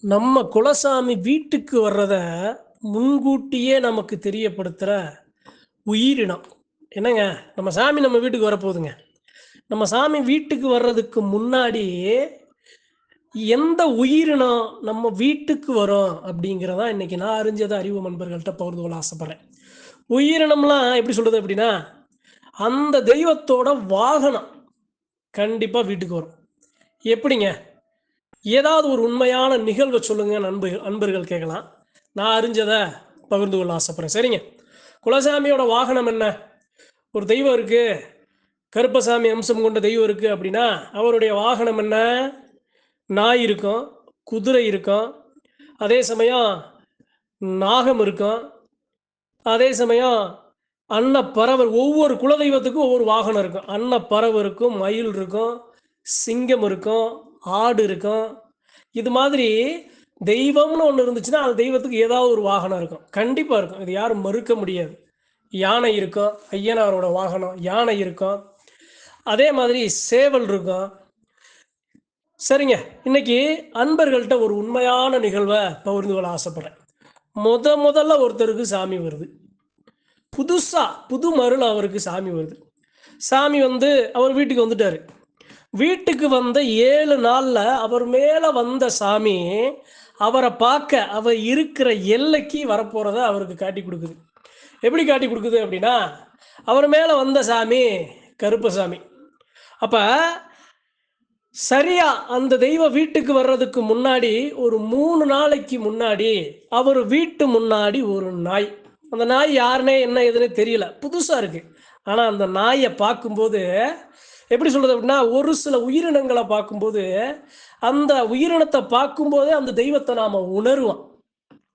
நம்ம குலசாமி வீட்டுக்கு வர்றத முன்கூட்டியே நமக்கு தெரியப்படுத்துகிற உயிரினம். என்னங்க? நம்ம சாமி நம்ம வீட்டுக்கு வரப்போகுதுங்க. நம்ம சாமி வீட்டுக்கு வர்றதுக்கு முன்னாடி எந்த உயிரினம் நம்ம வீட்டுக்கு வரும் அப்படிங்கிறதா இன்னைக்கு நான் அறிஞ்சதை அறிவு நண்பர்கள்ட்ட பகிர்ந்து கொள்ள ஆசைப்படுறேன். உயிரினம்லாம் எப்படி சொல்றது அப்படின்னா அந்த தெய்வத்தோட வாகனம் கண்டிப்பாக வீட்டுக்கு வரும். எப்படிங்க? ஏதாவது ஒரு உண்மையான நிகழ்வை சொல்லுங்க நண்பு அன்பர்கள் கேட்கலாம். நான் அறிஞ்சதை பகிர்ந்து கொள்ள ஆசைப்படுறேன். சரிங்க. குலசாமியோட வாகனம் என்ன? ஒரு தெய்வம் இருக்கு. கருப்பசாமி அம்சம் கொண்ட தெய்வம் இருக்கு அப்படின்னா அவருடைய வாகனம் என்ன? நாய் இருக்கும் குதிரை இருக்கும். அதே சமயம் நாகம் இருக்கும். அதே சமயம் அன்னப்பறவர் ஒவ்வொரு குலதெய்வத்துக்கும் ஒவ்வொரு வாகனம் இருக்கும். அன்னப்பறவை இருக்கும் மயில் இருக்கும் சிங்கம் இருக்கும். ஆடு இருக்கும். இது மாதிரி தெய்வம்னு ஒன்று இருந்துச்சுன்னா அந்த தெய்வத்துக்கு ஏதாவது ஒரு வாகனம் இருக்கும். கண்டிப்பாக இருக்கும். இது யாரும் மறுக்க முடியாது. யானை இருக்கும். ஐயனாரோட வாகனம் யானை இருக்கும். அதே மாதிரி சேவல் இருக்கும். சரிங்க. இன்னைக்கு அன்பர்கள்ட்ட ஒரு உண்மையான நிகழ்வை பகிர்ந்து கொள்ள ஆசைப்படுறேன். முத முதல்ல ஒருத்தருக்கு சாமி வருது. புதுசாக புது மருள் அவருக்கு சாமி வருது. சாமி வந்து அவர் வீட்டுக்கு வந்துட்டாரு. வீட்டுக்கு வந்த ஏழு நாளில் அவர் மேலே வந்த சாமி அவரை பார்க்க அவர் இருக்கிற எல்லைக்கு வரப்போகிறத அவருக்கு காட்டி கொடுக்குது. எப்படி காட்டி கொடுக்குது அப்படின்னா அவர் மேலே வந்த சாமி கருப்பசாமி அப்போ சரியா அந்த தெய்வ வீட்டுக்கு வர்றதுக்கு முன்னாடி ஒரு மூணு நாளைக்கு முன்னாடி அவர் வீட்டு முன்னாடி ஒரு நாய். அந்த நாய் யாருனே என்ன ஏதுன்னே தெரியல. புதுசாக இருக்குது ஆனால் அந்த நாயை பார்க்கும்போது எப்படி சொல்றது அப்படின்னா ஒரு சில உயிரினங்களை பார்க்கும்போது அந்த உயிரினத்தை பார்க்கும்போதே அந்த தெய்வத்தை நாம உணருவோம்.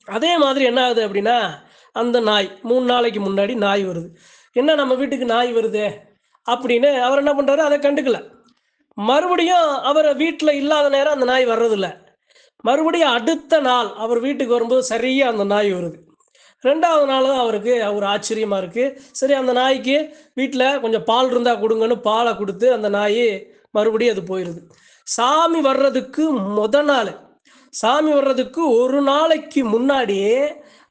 அதே மாதிரி என்ன ஆகுது அப்படின்னா அந்த நாய் மூணு நாளைக்கு முன்னாடி நாய் வருது. என்ன நம்ம வீட்டுக்கு நாய் வருது? அப்படின்னு அவர் என்ன பண்றாரு? அதை கண்டுக்கல. மறுபடியும் அவர் வீட்டில் இல்லாத நேரம் அந்த நாய் வர்றதில்ல. மறுபடியும் அடுத்த நாள் அவர் வீட்டுக்கு வரும்போது சரியா அந்த நாய் வருது. ரெண்டாவது நாள் தான் அவருக்கு ஒரு ஆச்சரியமா இருக்கு. சரி அந்த நாய்க்கு வீட்டில் கொஞ்சம் பால் இருந்தா கொடுங்கன்னு பாலை கொடுத்து அந்த நாய் மறுபடியும் அது போயிடுது சாமி வர்றதுக்கு முத நாள் சாமி வர்றதுக்கு ஒரு நாளைக்கு முன்னாடி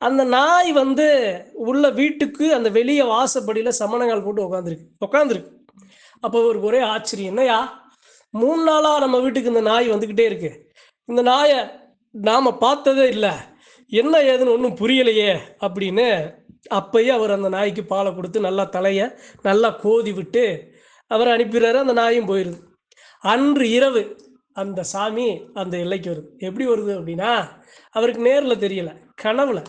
அந்த நாய் வந்து உள்ள வீட்டுக்கு அந்த வெளியே வாசப்படியில் சமணங்கால் போட்டு உட்காந்துருக்கு உட்காந்துருக்கு அப்போ ஒரு ஒரே ஆச்சரியம். என்னையா மூணு நாளாக நம்ம வீட்டுக்கு இந்த நாய் வந்துக்கிட்டே இருக்கு. இந்த நாயை நாம பார்த்ததே இல்லை. என்ன ஏதுன்னு ஒன்றும் புரியலையே அப்படின்னு அப்பயே அவர் அந்த நாய்க்கு பாலை கொடுத்து நல்லா தலையை நல்லா கோதி விட்டு அவர் அனுப்பிடுறாரு அந்த நாயும் போயிடுது அன்று இரவு அந்த சாமி அந்த எல்லைக்கு வருது. எப்படி வருது அப்படின்னா அவருக்கு நேரில் தெரியல கனவுல.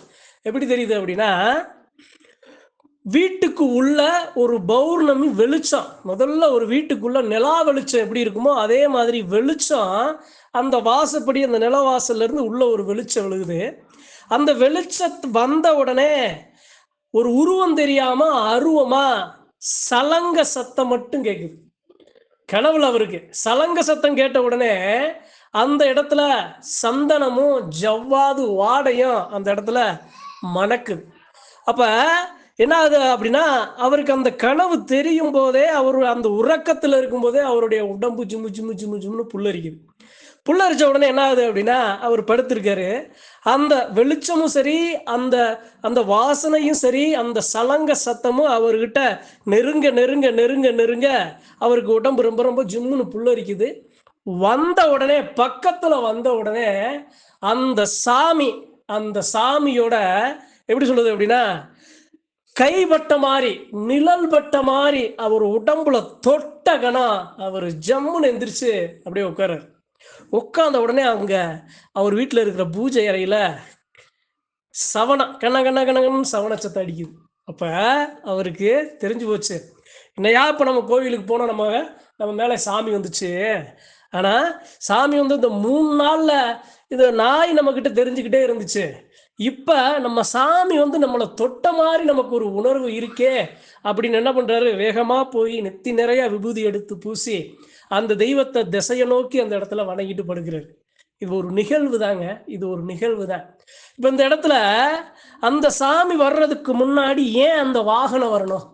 எப்படி தெரியுது அப்படின்னா வீட்டுக்கு உள்ள ஒரு பௌர்ணமி வெளிச்சம் முதல்ல ஒரு வீட்டுக்குள்ள நிலா வெளிச்சம் எப்படி இருக்குமோ அதே மாதிரி வெளிச்சம் அந்த வாசப்படி அந்த நிலவாசல்ல இருந்து உள்ள ஒரு வெளிச்சம் விழுகுது. அந்த வெளிச்சத்து வந்த உடனே ஒரு உருவம் தெரியாம அருவமா சலங்க சத்தம் மட்டும் கேக்குது. கனவுல அவருக்கு. சலங்க சத்தம் கேட்ட உடனே அந்த இடத்துல சந்தனமும் ஜவ்வாது வாடையும் அந்த இடத்துல மணக்குது. அப்ப என்ன ஆகுது அப்படின்னா அவருக்கு அந்த கனவு தெரியும் போதே அவர் அந்த உறக்கத்துல இருக்கும் போதே அவருடைய உடம்பு ஜிம்மு ஜிம்மு ஜிம்மு ஜிம்னு புல்லரிக்குது. புல்லரிச்ச உடனே என்ன ஆகுது அப்படின்னா அவர் படுத்திருக்காரு. அந்த வெளிச்சமும் சரி அந்த அந்த வாசனையும் சரி அந்த சலங்க சத்தமும் அவர்கிட்ட நெருங்க நெருங்க நெருங்க நெருங்க அவருக்கு உடம்பு ரொம்ப ரொம்ப ஜிம்முன்னு புல்லரிக்குது. வந்த உடனே பக்கத்துல வந்த உடனே அந்த சாமி அந்த சாமியோட எப்படி சொல்றது அப்படின்னா கைப்பட்ட மாதிரி நிழல் பட்ட மாதிரி அவர் உடம்புல தொட்ட கணம் அவர் ஜம்முன்னு எந்திரிச்சு அப்படியே உட்காரு உட்காந்த உடனே அவங்க அவர் வீட்டில் இருக்கிற பூஜை அறையில் சவணம் கண்ண கண்ண கண்ணகன்னு சத்தம் அடிக்குது. அப்போ அவருக்கு தெரிஞ்சு போச்சு. என்னையா இப்போ நம்ம கோவிலுக்கு போனோம் நம்ம நம்ம மேலே சாமி வந்துச்சு. ஆனால் சாமி வந்து இந்த மூணு நாளில் இது நாய் நம்மக்கிட்ட தெரிஞ்சுக்கிட்டே இருந்துச்சு. இப்ப நம்ம சாமி வந்து நம்மளை தொட்ட மாதிரி நமக்கு ஒரு உணர்வு இருக்கே அப்படின்னு என்ன பண்றாரு? வேகமா போய் நெத்தி நிறைய விபூதி எடுத்து பூசி அந்த தெய்வத்தை திசையை நோக்கி அந்த இடத்துல வணங்கிட்டு படுகிறார் இது ஒரு நிகழ்வு தாங்க. இது ஒரு நிகழ்வு தான். இப்ப இந்த இடத்துல அந்த சாமி வர்றதுக்கு முன்னாடி ஏன் அந்த வாகனம் வரணும்?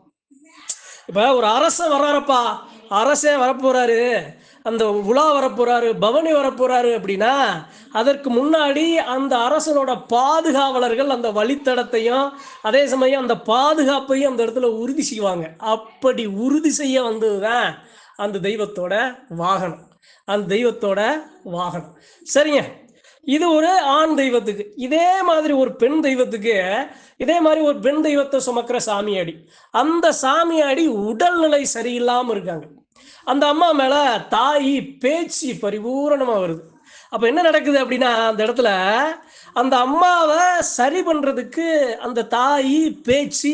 இப்ப ஒரு அரசன் வர்றாரப்பா. அரசே வரப்போறாரு. அந்த உலா வரப்போறாரு பவனி வரப்போறாரு அப்படின்னா அதற்கு முன்னாடி அந்த அரசனோட பாதுகாவலர்கள் அந்த வழித்தடத்தையும் அதே சமயம் அந்த பாதுகாப்பையும் அந்த இடத்துல உறுதி செய்வாங்க. அப்படி உறுதி செய்ய வந்ததுதான் அந்த தெய்வத்தோட வாகனம். அந்த தெய்வத்தோட வாகனம். சரிங்க. இது ஒரு ஆண் தெய்வத்துக்கு. இதே மாதிரி ஒரு பெண் தெய்வத்துக்கு இதே மாதிரி ஒரு பெண் தெய்வத்தை சுமக்கிற சாமியாடி. அந்த சாமியாடி உடல்நிலை சரியில்லாம இருக்காங்க. அந்த அம்மா மேல தாய் பேச்சு பரிபூரணமா வருது. அப்ப என்ன நடக்குது அப்படின்னா அந்த இடத்துல அந்த அம்மாவை சரி பண்றதுக்கு அந்த தாய் பேச்சு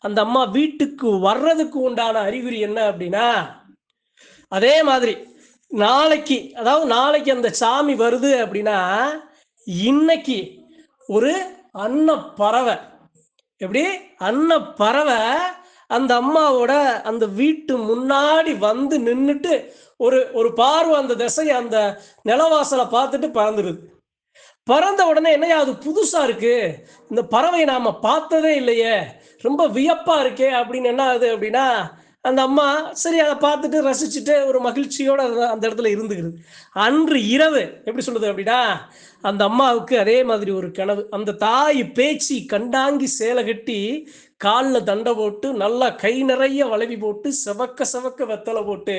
அந்த அம்மா வீட்டுக்கு வர்றதுக்கு உண்டான அறிகுறி என்ன அப்படின்னா அதே மாதிரி நாளைக்கு அதாவது நாளைக்கு அந்த சாமி வருது அப்படின்னா இன்னைக்கு ஒரு அன்ன பறவை எப்படி? அன்ன பறவை அந்த அம்மாவோட அந்த வீட்டு முன்னாடி வந்து நின்றுட்டு ஒரு ஒரு பார்வை அந்த திசையை அந்த நிலவாசலை பார்த்துட்டு பறந்துடுது பறந்த உடனே என்னையா அது புதுசா இருக்கு? இந்த பறவையை நாம பார்த்ததே இல்லையே. ரொம்ப வியப்பா இருக்கே அப்படின்னு என்ன ஆகுது அப்படின்னா அந்த அம்மா சரி அதை பார்த்துட்டு ரசிச்சுட்டு ஒரு மகிழ்ச்சியோட அந்த- இடத்துல இருந்துக்கிறது அன்று இரவு எப்படி சொல்றது அப்படின்னா அந்த அம்மாவுக்கு அதே மாதிரி ஒரு கனவு. அந்த தாய் பேச்சு கண்டாங்கி சேலை கட்டி காலில் தண்டை போட்டு நல்லா கை நிறைய வளைவி போட்டு செவக்க செவக்க வெத்தலை போட்டு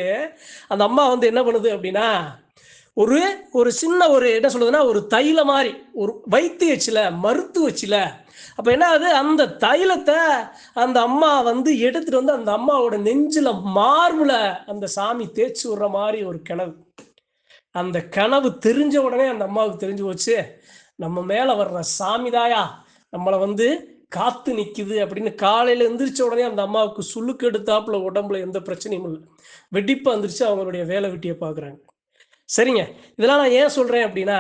அந்த அம்மா வந்து என்ன பண்ணுது அப்படின்னா ஒரு ஒரு சின்ன ஒரு என்ன சொல்றதுன்னா ஒரு தைல மாதிரி ஒரு வைத்து வச்சுல மருத்து வச்சுல. அப்ப என்ன ஆகுது? அந்த தைலத்தை அந்த அம்மா வந்து எடுத்துட்டு வந்து அந்த அம்மாவோட நெஞ்சில மார்புல அந்த சாமி தேய்ச்சி விடுற மாதிரி ஒரு கனவு. அந்த கனவு தெரிஞ்ச உடனே அந்த அம்மாவுக்கு தெரிஞ்சு போச்சு. நம்ம மேல வர்ற சாமிதாயா? நம்மளை வந்து காத்து நிக்குது அப்படின்னு காலையில எந்திரிச்ச உடனே அந்த அம்மாவுக்கு சுளுக்கு எடுத்தாப்புல உடம்புல எந்த பிரச்சனையும் இல்லை. வெடிப்பா எந்திரிச்சு அவங்களுடைய வேலை வெட்டியை பார்க்குறாங்க சரிங்க. இதெல்லாம் நான் ஏன் சொல்கிறேன் அப்படின்னா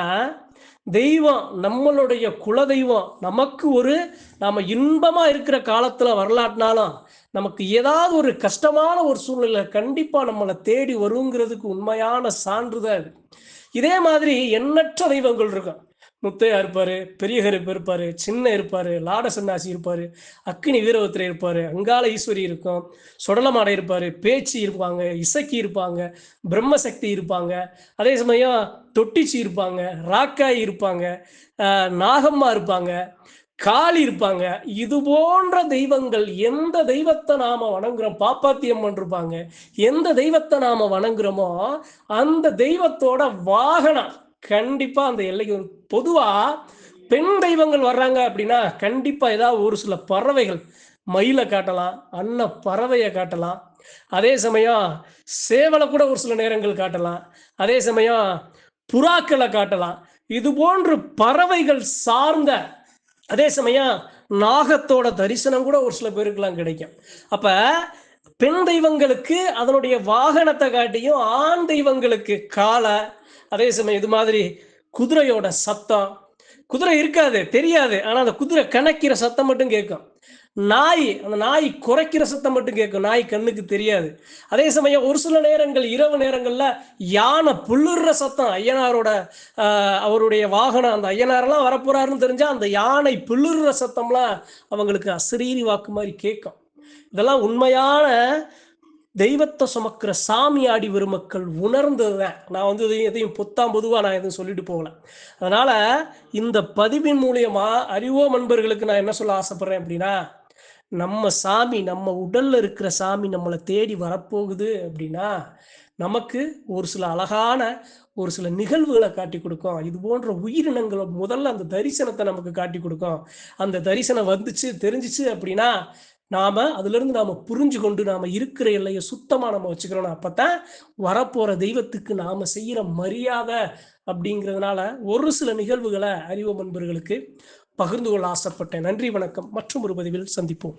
தெய்வம் நம்மளுடைய குல தெய்வம் நமக்கு ஒரு நாம் இன்பமாக இருக்கிற காலத்தில் வரலாற்றினாலும் நமக்கு ஏதாவது ஒரு கஷ்டமான ஒரு சூழ்நிலை கண்டிப்பாக நம்மளை தேடி வருங்கிறதுக்கு உண்மையான சான்றுதான் இது இதே மாதிரி எண்ணற்ற தெய்வங்கள் இருக்கும். முத்தையா இருப்பாரு பெரிய கருப்பு இருப்பாரு சின்ன இருப்பாரு லாட சன்னாசி இருப்பாரு அக்னி வீரவத்திர இருப்பாரு அங்காள ஈஸ்வரி இருக்கும் சுடலமாடை இருப்பாரு பேச்சு இருப்பாங்க இசக்கி இருப்பாங்க பிரம்மசக்தி இருப்பாங்க அதே சமயம் தொட்டிச்சி இருப்பாங்க ராக்காய் இருப்பாங்க நாகம்மா இருப்பாங்க காளி இருப்பாங்க இது போன்ற தெய்வங்கள் எந்த தெய்வத்தை நாம வணங்குறோம் பாப்பாத்தியம் பண்ணிருப்பாங்க இருப்பாங்க எந்த தெய்வத்தை நாம வணங்குறோமோ அந்த தெய்வத்தோட வாகனம் கண்டிப்பா அந்த எல்லைக்கு பொதுவா பெண் தெய்வங்கள் வர்றாங்க அப்படின்னா கண்டிப்பா ஏதாவது ஒரு சில பறவைகள் மயிலை காட்டலாம் அன்ன பறவையை காட்டலாம். அதே சமயம் சேவலை கூட ஒரு சில நேரங்கள் காட்டலாம். அதே சமயம் புறாக்களை காட்டலாம். இது போன்று பறவைகள் சார்ந்த அதே சமயம் நாகத்தோட தரிசனம் கூட ஒரு சில பேருக்குலாம் கிடைக்கும். அப்ப பெண் தெய்வங்களுக்கு அதனுடைய வாகனத்தை காட்டியும் ஆண் தெய்வங்களுக்கு காலை அதே சமயம் இது மாதிரி குதிரையோட சத்தம். குதிரை இருக்காது தெரியாது. ஆனா அந்த குதிரை கணக்கிற சத்தம் மட்டும் கேட்கும். நாய் அந்த நாய் குறைக்கிற சத்தம் மட்டும் கேட்கும். நாய் கண்ணுக்கு தெரியாது. அதே சமயம் ஒரு சில நேரங்கள் இரவு நேரங்களில் யானை புல்லுற சத்தம். ஐயனாரோட அவருடைய வாகனம் அந்த ஐயனாரெல்லாம் வரப்போறாருன்னு தெரிஞ்சா அந்த யானை புல்லுற சத்தம்லாம் அவங்களுக்கு அசிரீரி வாக்கு மாதிரி கேட்கும். இதெல்லாம் உண்மையான தெய்வத்தை சுமக்கிற சாமி ஆடி வரும் உணர்ந்ததுதான். நான் வந்து இதையும் எதையும் பொத்தாம் பொதுவாக நான் எதுவும் சொல்லிட்டு போகல. அதனால இந்த பதிவின் மூலியமா அறிவோ நண்பர்களுக்கு நான் என்ன சொல்ல ஆசைப்படுறேன் அப்படின்னா நம்ம சாமி நம்ம உடல்ல இருக்கிற சாமி நம்மளை தேடி வரப்போகுது அப்படின்னா நமக்கு ஒரு சில அழகான ஒரு சில நிகழ்வுகளை காட்டி கொடுக்கும். இது போன்ற உயிரினங்களை முதல்ல அந்த தரிசனத்தை நமக்கு காட்டி கொடுக்கும். அந்த தரிசனம் வந்துச்சு தெரிஞ்சிச்சு அப்படின்னா நாம அதிலிருந்து நாம புரிஞ்சு கொண்டு நாம இருக்கிற எல்லையை சுத்தமா நம்ம வச்சுக்கிறோம் அப்பதான் வரப்போற தெய்வத்துக்கு நாம செய்யற மரியாதை அப்படிங்கிறதுனால ஒரு சில நிகழ்வுகளை அறிவு நண்பர்களுக்கு பகிர்ந்து கொள்ள ஆசைப்பட்டேன். நன்றி வணக்கம். மற்றும் ஒரு பதிவில் சந்திப்போம்.